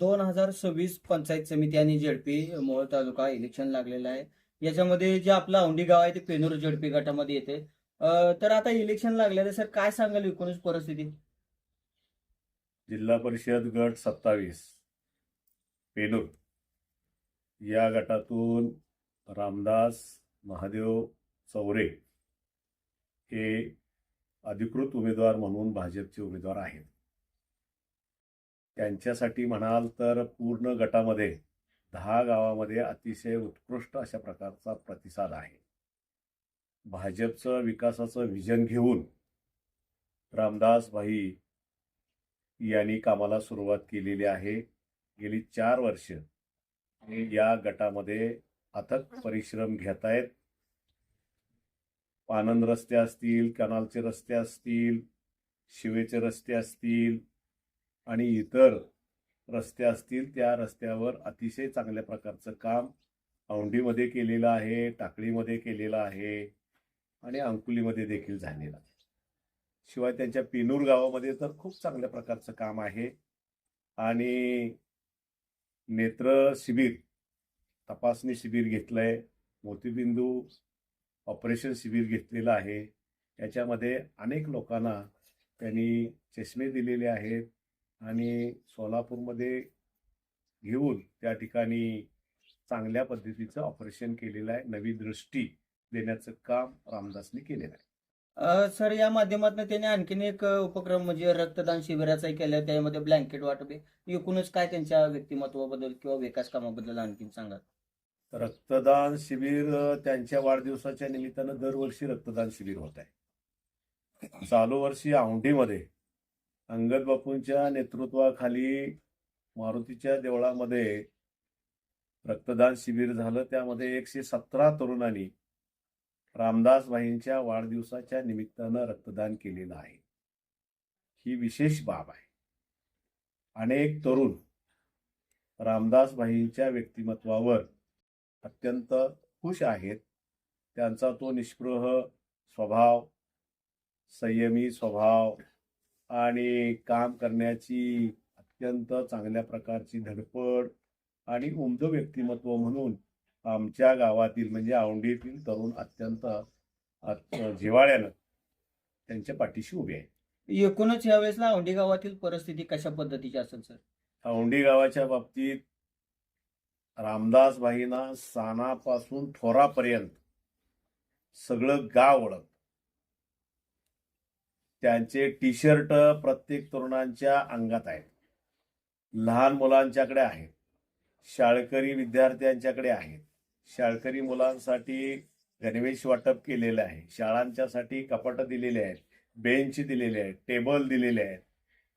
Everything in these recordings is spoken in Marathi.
दोन हजार सव्वीस पंचायत समिती आणि झेडपी मोहोळ तालुका इलेक्शन लागलेला आहे. याच्यामध्ये जे आपलं औंडी गाव आहे ते पेनूर झेडपी गटामध्ये येते. तर आता इलेक्शन लागलेलं तर सर काय सांगाल एकूणच परिस्थिती? जिल्हा परिषद गट सत्तावीस पेनूर. या गटातून रामदास महादेव चौरे हे अधिकृत उमेदवार म्हणून भाजपचे उमेदवार आहेत. त्यांच्यासाठी म्हणाल तर पूर्ण गटामध्ये दहा गावामध्ये अतिशय उत्कृष्ट अशा प्रकारचा प्रतिसाद आहे. भाजपचं विकासाचं विजन घेऊन रामदास भाई यांनी कामाला सुरुवात केलेली आहे. गेली चार वर्ष हे या गटामध्ये अथक परिश्रम घेत आहेत आनंद रस्ते असतील कनालचे रस्ते असतील शिवेचे रस्ते असतील आणि इतर रस्ते असतील त्या रस्त्यावर अतिशय चांगल्या प्रकारचं काम औंढीमध्ये केलेलं आहे टाकळीमध्ये केलेलं आहे आणि अंकुलीमध्ये देखील झालेलं आहे. शिवाय त्यांच्या पिनूर गावामध्ये तर खूप चांगल्या प्रकारचं काम आहे. आणि नेत्र शिबिर तपासणी शिबिर आहे मोतीबिंदू ऑपरेशन शिबिर घेतलेलं आहे. याच्यामध्ये अनेक लोकांना त्यांनी चष्मे दिलेले आहेत. आणि सोलापूरमध्ये घेऊन त्या ठिकाणी चांगल्या पद्धतीचं ऑपरेशन केलेलं आहे. नवी दृष्टी देण्याचं काम रामदासनी केलेलं आहे. सर या माध्यमातून त्यांनी आणखीन एक उपक्रम म्हणजे रक्तदान शिबिराचाही केला. त्यामध्ये ब्लँकेट वाटपे एकूणच काय त्यांच्या व्यक्तिमत्वाबद्दल किंवा विकास कामाबद्दल आणखीन सांगा रक्तदान शिबिर त्यांच्या वाढदिवसाच्या निमित्तानं दरवर्षी रक्तदान शिबिर होत आहे. चालू वर्षी औंढीमध्ये अंगद बापूंच्या नेतृत्वाखाली मारुतीच्या देवळामध्ये रक्तदान शिबिर झालं. त्यामध्ये एकशे सतरा तरुणांनी रामदास भाईंच्या वाढदिवसाच्या निमित्तानं रक्तदान केलेलं आहे. ही विशेष बाब आहे. अनेक तरुण रामदास भाईंच्या व्यक्तिमत्वावर अत्यंत खुश आहेत. त्यांचा तो निष्पृह स्वभाव संयमी स्वभाव आणि काम करण्याची अत्यंत चांगल्या प्रकारची धडपड आणि उमद व्यक्तिमत्व म्हणून आमच्या गावातील म्हणजे औंढीतील तरुण अत्यंत अत- जिव्हाळ्यानं त्यांच्या पाठीशी उभे आहेत. एकूणच यावेळेसला औंढी गावातील परिस्थिती कशा पद्धतीची असेल सर? औंढी गावाच्या बाबतीत रामदास भाईंना सानापासून थोरापर्यंत सगळं गाव ओळख त्यांचे टी शर्ट प्रत्येक तरुणांच्या अंगात आहेत. लहान मुलांच्याकडे आहेत. शाळकरी विद्यार्थ्यांच्याकडे आहेत. शाळकरी मुलांसाठी गणवेश वाटप केलेलं आहे. शाळांच्यासाठी कपाटं दिलेले आहेत. बेंच दिलेले आहेत. टेबल दिलेले आहेत.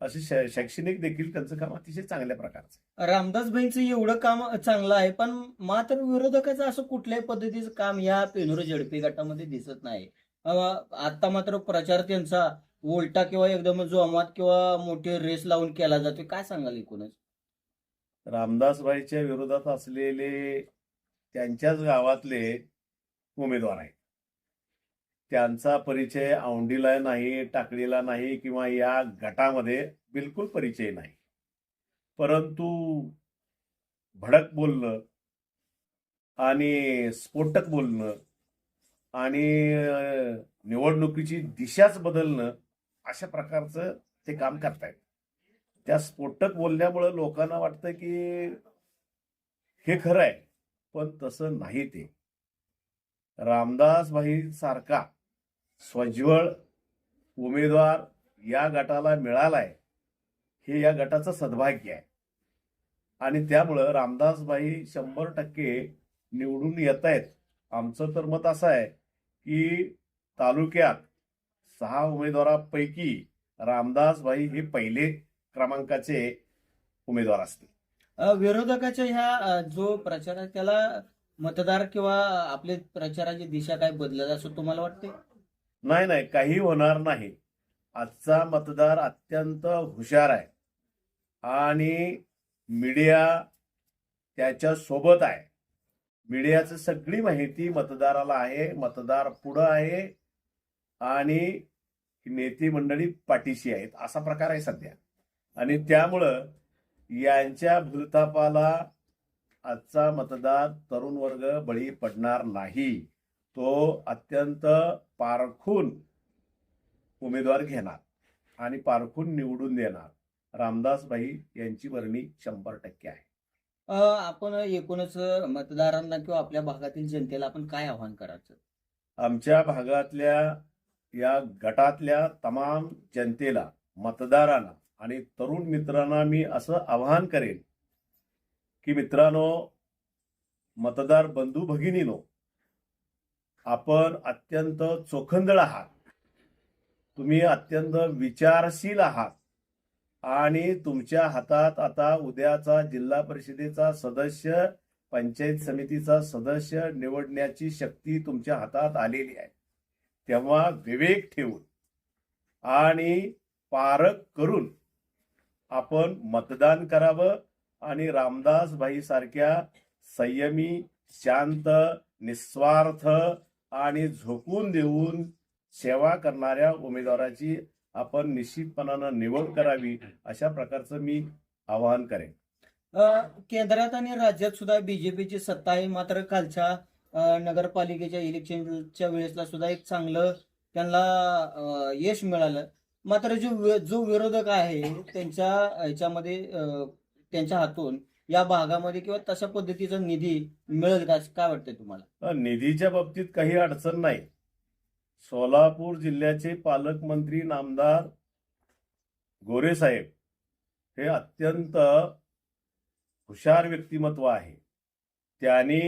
असे शै- शैक्षणिक देखील त्यांचं काम अतिशय चांगल्या प्रकारचं रामदास भाईंचं एवढं काम चांगलं आहे पण मात्र विरोधकाचं असं कुठल्याही पद्धतीचं काम या पेनोर झडपी गटामध्ये दिसत नाही. आता मात्र प्रचार त्यांचा उलटा किंवा एकदम जोमात किंवा मोठी रेस लावून केला जातोय काय सांगाल एकूणच? रामदासबाईच्या विरोधात असलेले त्यांच्याच गावातले उमेदवार आहेत. त्यांचा परिचय औंडीला नाही टाकळीला नाही किंवा या गटामध्ये बिलकुल परिचय नाही. परंतु भडक बोलणं आणि स्फोटक बोलणं आणि निवडणुकीची दिशाच बदलणं अशा प्रकारचं ते काम करतायत. त्या स्फोटक बोलल्यामुळं लोकांना वाटतं की हे खरं आहे पण तसं नाही ते. रामदास भाई सारखा स्वज्वळ उमेदवार या गटाला मिळालाय हे या गटाचं सद्भाग्य आहे. आणि त्यामुळं रामदासबाई शंभर टक्के निवडून येत आहेत आमचं तर मत असं आहे की तालुक्यात सहा उमेदवारापैकी रामदासबाई हे पहिले क्रमांकाचे उमेदवार असतील. विरोधकाच्या ह्या जो प्रचार आहे त्याला मतदार किंवा आपले प्रचाराची दिशा काय बदलत असं तुम्हाला वाटते नाही नाही काही होणार नाही. आजचा मतदार अत्यंत हुशार आहे. आणि मीडिया त्याच्या सोबत आहे. मीडियाचं सगळी माहिती मतदाराला आहे मतदार पुढं आहे. आणि नेते मंडळी पाठीशी आहेत असा प्रकार आहे सध्या. आणि त्यामुळं यांच्या भूलतापाला आजचा मतदार तरुण वर्ग बळी पडणार नाही. तो अत्यंत पारखून उमेदवार घेणार आणि पारखून निवडून देणार. रामदासबाई यांची वर्णी शंभर टक्के आहे. आपण एकूणच मतदारांना किंवा आपल्या भागातील जनतेला आपण काय आव्हान करायचं? आमच्या भागातल्या या गटातल्या तमाम जनतेला मतदारांना आणि तरुण मित्रांना मी असं आवाहन करेन की मित्रांनो मतदार बंधू भगिनीनो आपण अत्यंत चोखंदळ आहात. तुम्ही अत्यंत विचारशील आहात आणि तुमच्या हातात आता उद्याचा जिल्हा परिषदेचा सदस्य पंचायत समितीचा सदस्य निवडण्याची शक्ती तुमच्या हातात आलेली आहे. तेव्हा विवेक ठेवून आणि पारक करून आपण मतदान करावं आणि रामदास भाई सारख्या संयमी शांत निस्वार्थ आणि झोकून देऊन सेवा करणाऱ्या उमेदवाराची आपण निश्चितपणानं निवड करावी अशा प्रकारचं मी आवाहन करेन. केंद्रात आणि राज्यात सुद्धा बीजेपीची सत्ता आहे. मात्र कालच्या नगरपालिकेच्या इलेक्शनच्या वेळेसला सुद्धा एक चांगलं त्यांना यश मिळालं. मात्र जो जो विरोधक आहे त्यांच्या ह्याच्यामध्ये त्यांच्या हातून या भागामध्ये किंवा तशा पद्धतीचा निधी मिळेल का? काय वाटतंय तुम्हाला? निधीच्या बाबतीत काही अडचण नाही. सोलापूर जिल्ह्याचे पालकमंत्री नामदार गोरे साहेब हे अत्यंत हुशार व्यक्तिमत्व आहे. त्यांनी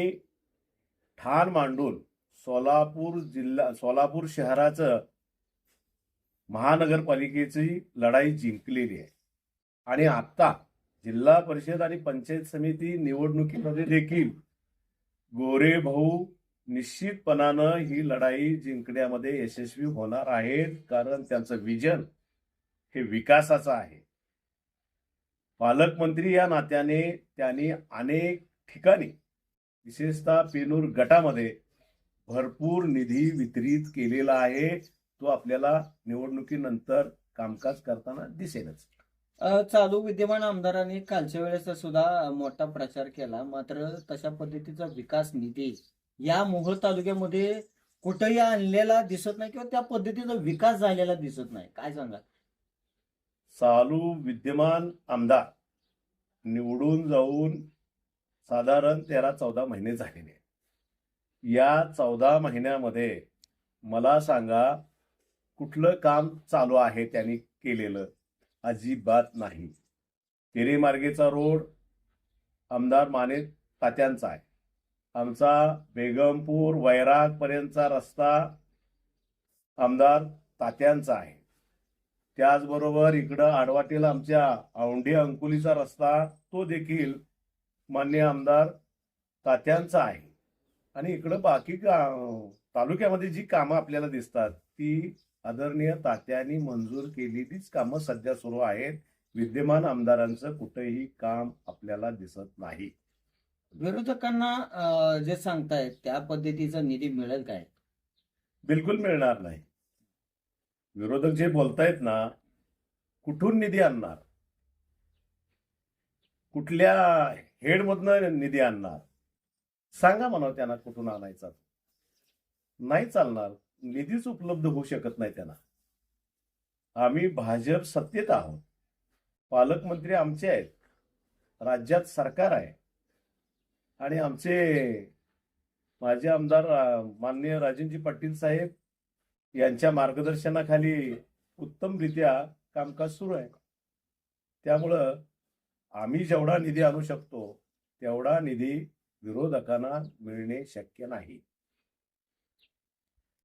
ठाण मांडून सोलापूर जिल्हा सोलापूर शहराचं महानगरपालिकेची लढाई जिंकलेली आहे. आणि आता जिल्हा परिषद आणि पंचायत समिती निवडणुकीमध्ये देखील गोरे भाऊ निश्चितपणानं ही लढाई जिंकण्यामध्ये यशस्वी होणार आहेत कारण त्यांचं विजन हे विकासाचं आहे. पालकमंत्री या नात्याने त्यांनी अनेक ठिकाणी विशेषतः पेनूर गटामध्ये भरपूर निधी वितरित केलेला आहे. तो आपल्याला निवडणुकीनंतर कामकाज करताना दिसेलच. चालू विद्यमान आमदारांनी कालच्या वेळेस सुद्धा मोठा प्रचार केला. मात्र तशा पद्धतीचा विकास निधी या मोहोळ तालुक्यामध्ये कुठेही आणलेला दिसत नाही किंवा त्या पद्धतीचा विकास झालेला दिसत नाही. काय सांगा चालू विद्यमान आमदार निवडून जाऊन साधारण तेरा चौदा महिने झालेले आहेत. या चौदा महिन्यामध्ये मला सांगा कुठलं काम चालू आहे त्यांनी केलेलं? अजिबात नाही. तेरे मार्गेचा रोड आमदार माने तात्यांचा आहे. आमचा बेगमपूर वैरागपर्यंतचा रस्ता आमदार तात्यांचा आहे. त्याचबरोबर इकडं आडवाटीला आमच्या औंढी अंकुलीचा रस्ता तो देखील मान्य आमदार तात्यांचा आहे. आणि इकडं बाकी का- तालुक्यामध्ये जी कामं आपल्याला दिसतात ती आदरणीय तात्यांनी मंजूर केलेलीच कामं सध्या सुरू आहेत. विद्यमान आमदारांचं कुठेही काम आपल्याला दिसत नाही. विरोधकांना जे सांगतायत त्या पद्धतीचा निधी मिळेल काय? बिलकुल मिळणार नाही. विरोधक जे बोलतायत ना कुठून निधी आणणार? कुठल्या हेडमधनं निधी आणणार. सांगा म्हणा त्यांना कुठून आणायचा. नाही चालणार. निधीच उपलब्ध होऊ शकत नाही त्यांना. आम्ही भाजप सत्तेत आहोत. पालकमंत्री आमचे आहेत. राज्यात सरकार आहे. आणि आमचे माजी आमदार माननीय राजेंजी पाटील साहेब यांच्या मार्गदर्शनाखाली उत्तमरित्या कामकाज सुरू आहे. त्यामुळं आम्ही जेवढा निधी आणू शकतो तेवढा निधी विरोधकांना मिळणे शक्य नाही.